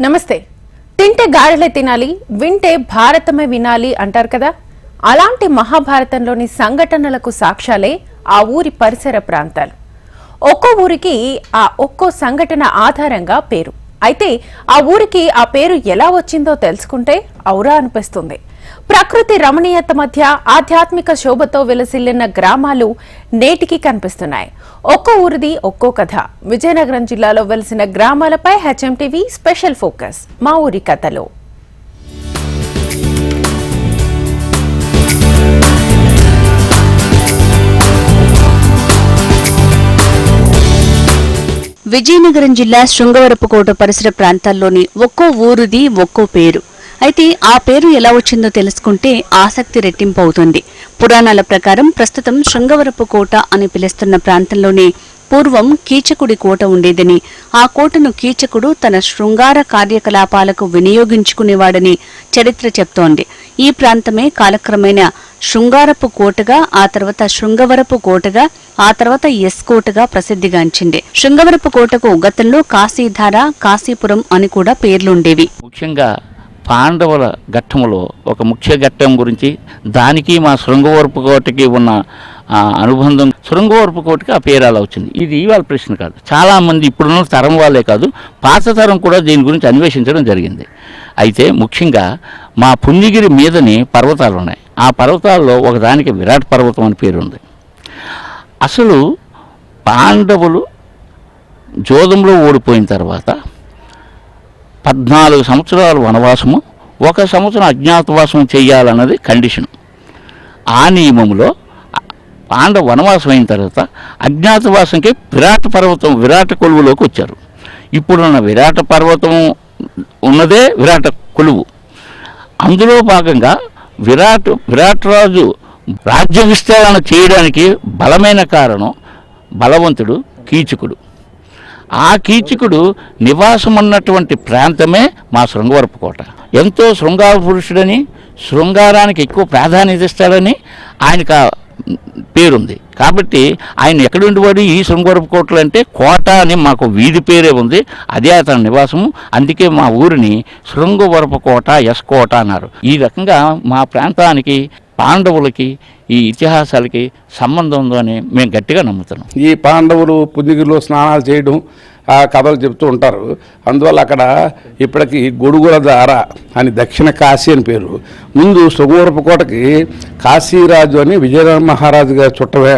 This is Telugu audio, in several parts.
నమస్తే. తింటే గారెలే తినాలి వింటే భారతమే వినాలి అంటారు కదా? అలాంటి మహాభారతంలోని సంఘటనలకు సాక్ష్యాలే ఆ ఊరి పరిసర ప్రాంతాలు. ఒక్కో ఊరికి ఆ ఒక్కో సంఘటన ఆధారంగా పేరు. అయితే ఆ ఊరికి ఆ పేరు ఎలా వచ్చిందో తెలుసుకుంటే ఔరా అనిపిస్తుంది. ప్రకృతి రమణీయత మధ్య ఆధ్యాత్మిక శోభతో విలసిల్లిన గ్రామాలు నేటికి కనిపిస్తున్నాయి. ఒక్కో ఊరిది ఒక్కో కథ. విజయనగరం జిల్లాలో వెలిసిన గ్రామాలపై హెచ్ఎంటీవీ స్పెషల్ ఫోకస్. మా ఊరి కథలో. విజయనగరం జిల్లా శృంగవరపుకోట పరిసర ప్రాంతాల్లోని ఒక్కో ఊరుది ఒక్కో పేరు. అయితే ఆ పేరు ఎలా వచ్చిందో తెలుసుకుంటే ఆసక్తి రెట్టింపు అవుతుంది పురాణాల ప్రకారం ప్రస్తుతం శృంగవరపు కోట అని పిలుస్తున్న ప్రాంతంలోనే పూర్వం కీచకుడి కోట ఉండేదని ఆ కోటను కీచకుడు తన శృంగార కార్యకలాపాలకు వినియోగించుకునేవాడని చరిత్ర చెప్తోంది. ఈ ప్రాంతమే కాలక్రమేణా శృంగారపు కోటగా ఆ తర్వాత శృంగవరపు కోటగా ఆ తర్వాత ఎస్ కోటగా ప్రసిద్ధిగాంచింది. శృంగవరపు కోటకు గతంలో కాశీధార కాశీపురం అని కూడా పేర్లుండేవి. ముఖ్యంగా పాండవుల ఘట్టములో ఒక ముఖ్య ఘట్టం గురించి దానికి మా శృంగవరపు కోటకి ఉన్న అనుబంధం శృంగవరపు కోటికి ఆ పేరు అలా వచ్చింది. ఇది ఇవాళ ప్రశ్న కాదు. చాలామంది ఇప్పుడున్న తరం వాళ్ళే కాదు పాత తరం కూడా దీని గురించి అన్వేషించడం జరిగింది. అయితే ముఖ్యంగా మా పుణ్యగిరి మీదని పర్వతాలు ఉన్నాయి. ఆ పర్వతాల్లో ఒకదానికి విరాట్ పర్వతం అని పేరు ఉంది. అసలు పాండవులు జోదంలో ఓడిపోయిన తర్వాత పద్నాలుగు సంవత్సరాలు వనవాసము ఒక సంవత్సరం అజ్ఞాతవాసం చేయాలన్నది కండిషన్ ఆ నియమంలో పాండవ వనవాసం అయిన తర్వాత అజ్ఞాతవాసంకి విరాట పర్వతం విరాట కొలువులోకి వచ్చారు. ఇప్పుడున్న విరాట పర్వతం ఉన్నదే విరాట కొలువు. అందులో భాగంగా విరాట్ విరాట్ రాజు రాజ్య విస్తరణ చేయడానికి బలమైన కారణం బలవంతుడు కీచకుడు. ఆ కీచకుడు నివాసం ఉన్నటువంటి ప్రాంతమే మా శృంగవరపు కోట. ఎంతో శృంగార పురుషుడని శృంగారానికి ఎక్కువ ప్రాధాన్యత ఇస్తాడని ఆయనకు పేరుంది. కాబట్టి ఆయన ఎక్కడ ఉండేవాడు? ఈ శృంగవరపు కోటలు అంటే కోట అని మాకు వీధి పేరే ఉంది. అదే అతని నివాసము. అందుకే మా ఊరిని శృంగవరపు కోట ఎస్ కోట అన్నారు. ఈ రకంగా మా ప్రాంతానికి పాండవులకి ఈ ఇతిహాసాలకి సంబంధం ఉందని మేము గట్టిగా నమ్ముతున్నాం. ఈ పాండవులు పుణ్యగిరిలో స్నానాలు చేయడం ఆ కథలు చెప్తూ ఉంటారు. అందువల్ల అక్కడ ఇప్పటికి గొడుగుల దార అని దక్షిణ కాశీ అని పేరు. ముందు సుగూరపుకోటకి కాశీరాజు అని విజయనగర మహారాజుగా చుట్టమే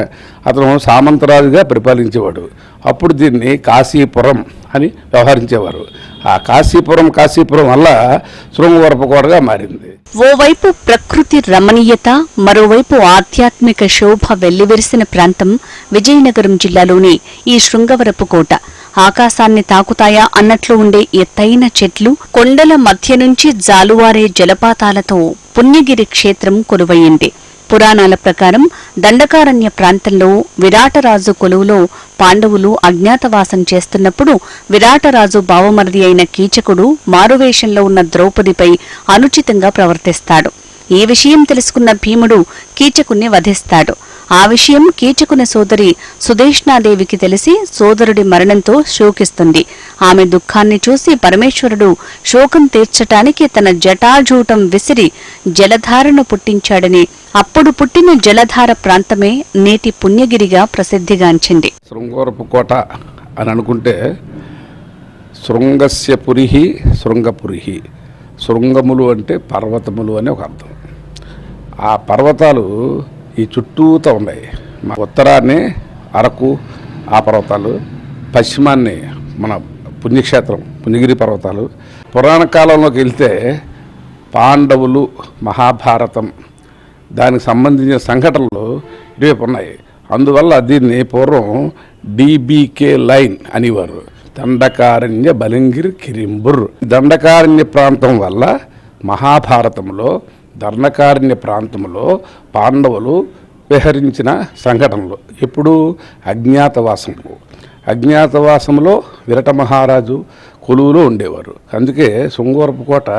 అతను సామంతరాజుగా పరిపాలించేవాడు. అప్పుడు దీన్ని కాశీపురం అని వ్యవహరించేవారు. ఆ కాశీపురం కాశీపురం వల్ల శృంగవరపు కోటగా మారింది. ఓవైపు ప్రకృతి రమణీయత మరోవైపు ఆధ్యాత్మిక శోభ వెల్లివిరిసిన ప్రాంతం విజయనగరం జిల్లాలోని ఈ శృంగవరపు కోట. ఆకాశాన్ని తాకుతాయా అన్నట్లు ఉండే ఎత్తైన చెట్లు కొండల మధ్య నుంచి జాలువారే జలపాతాలతో పుణ్యగిరి క్షేత్రం కొలువయ్యింది. పురాణాల ప్రకారం దండకారణ్య ప్రాంతంలో విరాటరాజు కొలువులో పాండవులు అజ్ఞాతవాసం చేస్తున్నప్పుడు విరాటరాజు బావమరిది అయిన కీచకుడు మారువేషంలో ఉన్న ద్రౌపదిపై అనుచితంగా ప్రవర్తిస్తాడు. ఈ విషయం తెలుసుకున్న భీముడు కీచకుణ్ణి వధిస్తాడు. ఆ విషయం కీచకుని సోదరి సుదేష్ణాదేవికి తెలిసి సోదరుడి మరణంతో శోకిస్తుంది. ఆమె దుఃఖాన్ని చూసి పరమేశ్వరుడు శోకం తీర్చటానికి తన జటాజూటం విసిరి జలధారను పుట్టించాడని అప్పుడు పుట్టిన జలధార ప్రాంతమే నేటి పుణ్యగిరిగా ప్రసిద్ధిగాంచింది. శృంగోరపు కోట అని అనుకుంటే శృంగస్య పురిహి శృంగపురిహి శృంగములు అంటే పర్వతములు అని ఒక అర్థం. ఆ పర్వతాలు ఈ చుట్టూతో ఉన్నాయి. మా ఉత్తరాన్ని అరకు ఆ పర్వతాలు పశ్చిమాన్ని మన పుణ్యక్షేత్రం పుణ్యగిరి పర్వతాలు. పురాణ కాలంలోకి వెళ్తే పాండవులు మహాభారతం దానికి సంబంధించిన సంఘటనలు ఇటువైపు ఉన్నాయి. అందువల్ల దీన్ని పూర్వం డిబికే లైన్ అనేవారు. దండకారణ్య బలింగిరి కిరింబుర్. దండకారణ్య ప్రాంతం వల్ల మహాభారతంలో దండకారణ్య ప్రాంతంలో పాండవులు విహరించిన సంఘటనలు. ఎప్పుడు అజ్ఞాతవాసంలో అజ్ఞాతవాసంలో విరట మహారాజు కొలువులో ఉండేవారు. అందుకే శృంగవరపు కోట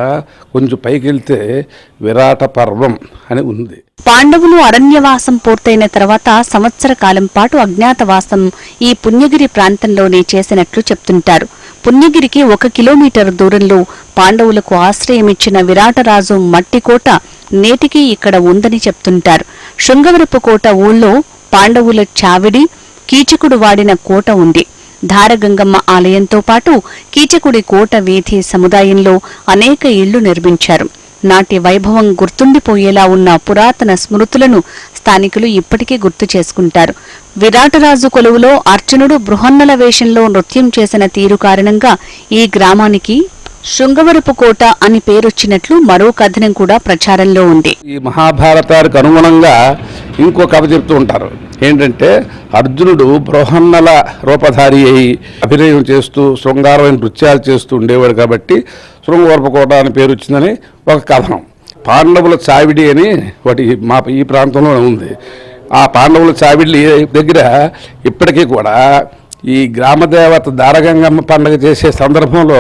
కొంచెం పైకి వెళ్తే విరాట పర్వం అని ఉంది. పాండవులు అరణ్యవాసం పూర్తయిన తర్వాత సంవత్సర కాలం పాటు అజ్ఞాతవాసం ఈ పుణ్యగిరి ప్రాంతంలోనే చేసినట్లు చెప్తుంటారు. పుణ్యగిరికి ఒక కిలోమీటర్ దూరంలో పాండవులకు ఆశ్రయమిచ్చిన విరాటరాజు మట్టికోట నేటికీ ఇక్కడ ఉందని చెప్తుంటారు. శృంగవరపు కోట ఊళ్ళో పాండవుల చావిడి కీచకుడు వాడిన కోట ఉంది. ధారగంగమ్మ ఆలయంతో పాటు కీచకుడి కోట వీధి సముదాయంలో అనేక ఇళ్ళు నిర్మించారు. నాటి వైభవం గుర్తుండిపోయేలా ఉన్న పురాతన స్మృతులను స్థానికులు ఇప్పటికీ గుర్తు చేసుకుంటారు. విరాటరాజు కొలువులో అర్జునుడు బృహన్నల వేషంలో నృత్యం చేసిన తీరు కారణంగా ఈ గ్రామానికి శృంగవరపు కోట అని పేరొచ్చినట్లు మరో కథనం కూడా ప్రచారంలో ఉంది. ఈ మహాభారతానికి అనుగుణంగా ఇంకో కథ చెప్తూ ఉంటారు. ఏంటంటే అర్జునుడు బృహన్నల రూపధారి అయి అభినయం చేస్తూ శృంగారమైన నృత్యాలు చేస్తూ ఉండేవాడు కాబట్టి శృంగవరపకోట అని పేరు వచ్చిందని ఒక కథనం. పాండవుల చావిడి అని ఒకటి మా ఈ ప్రాంతంలో ఉంది. ఆ పాండవుల చావిడి దగ్గర ఇప్పటికీ కూడా ఈ గ్రామదేవత దారగంగమ్మ పండగ చేసే సందర్భంలో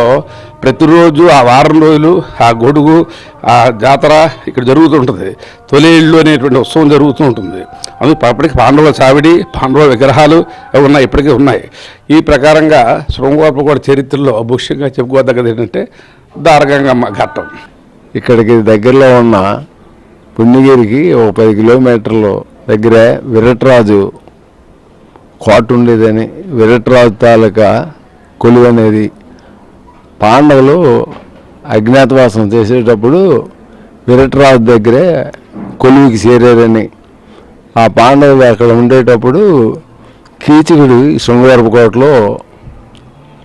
ప్రతిరోజు ఆ వారం రోజులు ఆ గొడుగు ఆ జాతర ఇక్కడ జరుగుతుంటుంది తొలేళ్ళు అనేటువంటి ఉత్సవం జరుగుతూ ఉంటుంది. అందుకు అప్పటికి పాండవుల చావిడి పాండవుల విగ్రహాలు అవి ఉన్నాయి ఇప్పటికీ ఉన్నాయి. ఈ ప్రకారంగా శృంగోపగూడ చరిత్రలో ముఖ్యంగా చెప్పుకోదగ్గది ఏంటంటే దారగంగమ్మ ఘట్టం. ఇక్కడికి దగ్గరలో ఉన్న పుణ్యగిరికి ఒక పది కిలోమీటర్లు దగ్గరే విరట్రాజు కోట ఉండేదని విరట్రాజు తాలూకా కొలువు అనేది పాండవులు అజ్ఞాతవాసం చేసేటప్పుడు విరట్రాజు దగ్గరే కొలువుకి చేరారని. ఆ పాండవులు అక్కడ ఉండేటప్పుడు కీచకుడు శృంగవరపు కోటలో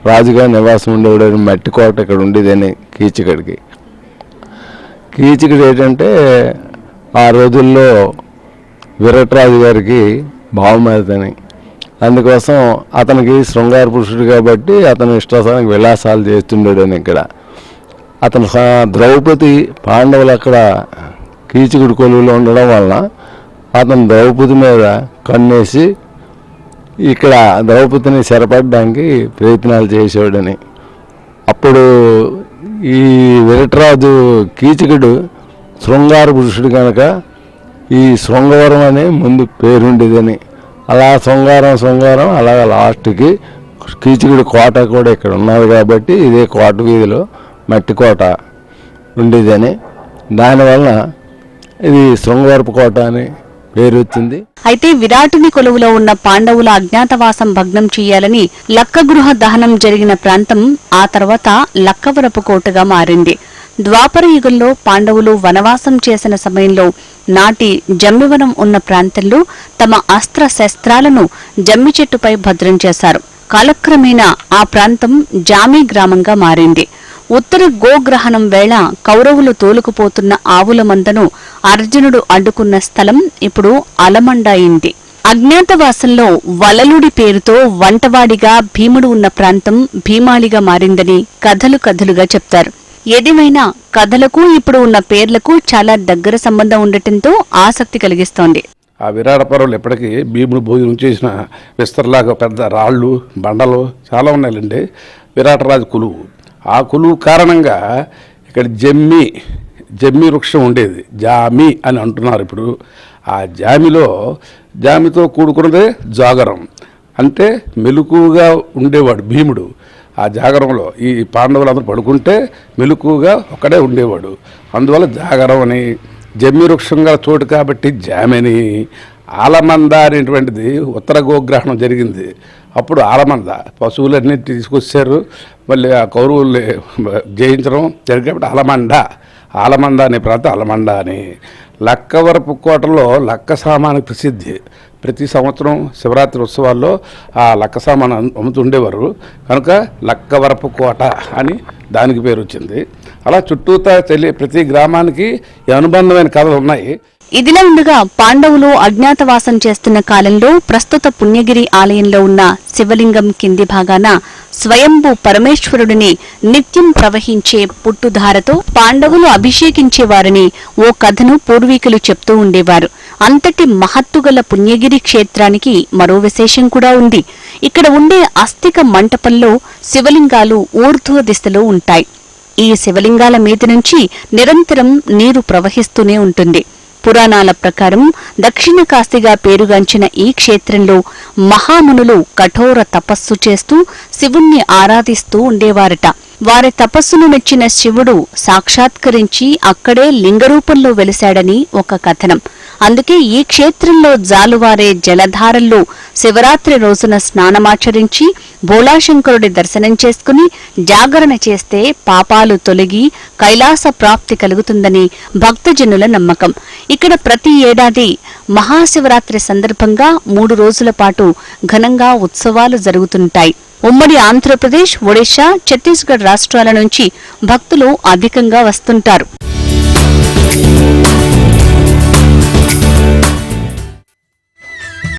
రాజుగా నివాసం ఉండేవాడని మట్టి కోట ఇక్కడ ఉండేదని కీచకుడికి. కీచకుడు ఏంటంటే ఆ రోజుల్లో విరట్రాజు గారికి బావమేదని అందుకోసం అతనికి శృంగార పురుషుడు కాబట్టి అతను ఇష్టానికి విలాసాలు చేస్తుండేడని ఇక్కడ. అతను ద్రౌపది పాండవులు అక్కడ కీచుకుడు కొలువులో ఉండడం వలన అతను ద్రౌపది మీద కన్నేసి ఇక్కడ ద్రౌపదిని చెరపడడానికి ప్రయత్నాలు చేసేవాడని. అప్పుడు ఈ విరటరాజు కీచకుడు శృంగార పురుషుడు కనుక ఈ శృంగవరం అనే ముందు పేరుండేదని అలా శృంగారం శృంగారం అలాగ లాస్ట్కి కీచకుడి కోట కూడా ఇక్కడ ఉన్నది కాబట్టి ఇదే కోట వీధిలో మట్టి కోట ఉండేదని. దానివల్ల ఇది శృంగారపు కోట అని పేరు వచ్చింది. అయితే విరాటుని కొలువులో ఉన్న పాండవుల అజ్ఞాతవాసం భగ్నం చేయాలని లక్కగృహ దహనం జరిగిన ప్రాంతం ఆ తర్వాత లక్కవరపు కోటగా మారింది. ద్వాపర యుగంలో పాండవులు వనవాసం చేసిన సమయంలో నాటి జమ్మివనం ఉన్న ప్రాంతంలో తమ అస్త్ర శస్త్రాలను జమ్మి చెట్టుపై భద్రం చేశారు. కాలక్రమేణా ఆ ప్రాంతం జామీ గ్రామంగా మారింది. ఉత్తర గోగ్రహణం వేళ కౌరవులు తోలుకుపోతున్న ఆవుల మందను అర్జునుడు అడ్డుకున్న స్థలం ఇప్పుడు అలమండ అయింది. అజ్ఞాతవాసంలో వలలుడి పేరుతో వంటవాడిగా భీముడు ఉన్న ప్రాంతం భీమాళిగా మారిందని కథలు కథలుగా చెప్తారు. ఏదేమైనా కథలకు ఇప్పుడు ఉన్న పేర్లకు చాలా దగ్గర సంబంధం ఉండటంతో ఆసక్తి కలిగిస్తోంది. ఆ విరాట పర్వాలు ఎప్పటికీ భీముడు భోజనం చేసిన విస్తరలాగా పెద్ద రాళ్ళు బండలు చాలా ఉన్నాయండి విరాటరాజు కొలువు. ఆ కులువు కారణంగా ఇక్కడ జమ్మి జమ్మి వృక్షం ఉండేది. జామి అని అంటున్నారు ఇప్పుడు. ఆ జామిలో జామితో కూడుకున్నదే జాగరం. అంటే మెలకుగా ఉండేవాడు భీముడు. ఆ జాగరంలో ఈ పాండవులు అందరూ పడుకుంటే మెలుకుగా ఒక్కడే ఉండేవాడు. అందువల్ల జాగరం అని జమ్మి వృక్షంగా చోటు కాబట్టి జామిని ఆలమంద అనేటువంటిది ఉత్తర గోగ్రహణం జరిగింది. అప్పుడు ఆలమంద పశువులన్నీ తీసుకొచ్చారు. మళ్ళీ ఆ కౌరువుల్ని జయించడం జరిగినప్పుడు ఆలమండ ఆలమంద అనే ప్రాంతం అలమండ అని. లక్కవరపు కోటలో లక్క సామానికి ప్రసిద్ధి. ప్రతి సంవత్సరం శివరాత్రి ఉత్సవాల్లో ఆ లక్క సామాన్ అమ్ముతుండేవారు. కనుక లక్కవరపు కోట అని దానికి పేరు వచ్చింది. అలా చుట్టూతా తెలియ ప్రతి గ్రామానికి అనుబంధమైన కథలు ఉన్నాయి. ఇదిలా ఉండగా పాండవులు అజ్ఞాతవాసం చేస్తున్న కాలంలో ప్రస్తుత పుణ్యగిరి ఆలయంలో ఉన్న శివలింగం కింది భాగాన స్వయంభూ పరమేశ్వరుడిని నిత్యం ప్రవహించే పుట్టుధారతో పాండవులు అభిషేకించేవారని ఓ కథను పూర్వీకులు చెప్తూ ఉండేవారు. అంతటి మహత్తుగల పుణ్యగిరి క్షేత్రానికి మరో విశేషం కూడా ఉంది. ఇక్కడ ఉండే అస్థిక మంటపంలో శివలింగాలు ఊర్ధ్వ దిశలో ఉంటాయి. ఈ శివలింగాల మీద నుంచి నిరంతరం నీరు ప్రవహిస్తూనే ఉంటుంది. పురాణాల ప్రకారం దక్షిణ కాశీగా పేరుగాంచిన ఈ క్షేత్రంలో మహామునులు కఠోర తపస్సు చేస్తూ శివుణ్ణి ఆరాధిస్తూ ఉండేవారట. వారి తపస్సును మెచ్చిన శివుడు సాక్షాత్కరించి అక్కడే లింగరూపంలో వెలిశాడని ఒక కథనం. అందుకే ఈ క్షేత్రంలో జాలువారే జలధారల్లో శివరాత్రి రోజున స్నానమాచరించి భోళాశంకరుడి దర్శనం చేసుకుని జాగరణ చేస్తే పాపాలు తొలగి కైలాస ప్రాప్తి కలుగుతుందని భక్తజనుల నమ్మకం. ఇక్కడ ప్రతి ఏడాది మహాశివరాత్రి సందర్భంగా మూడు రోజుల పాటు ఘనంగా ఉత్సవాలు జరుగుతుంటాయి. ఉమ్మడి ఆంధ్రప్రదేశ్ ఒడిశా ఛత్తీస్గఢ్ రాష్ట్రాల నుంచి భక్తులు అధికంగా వస్తుంటారు.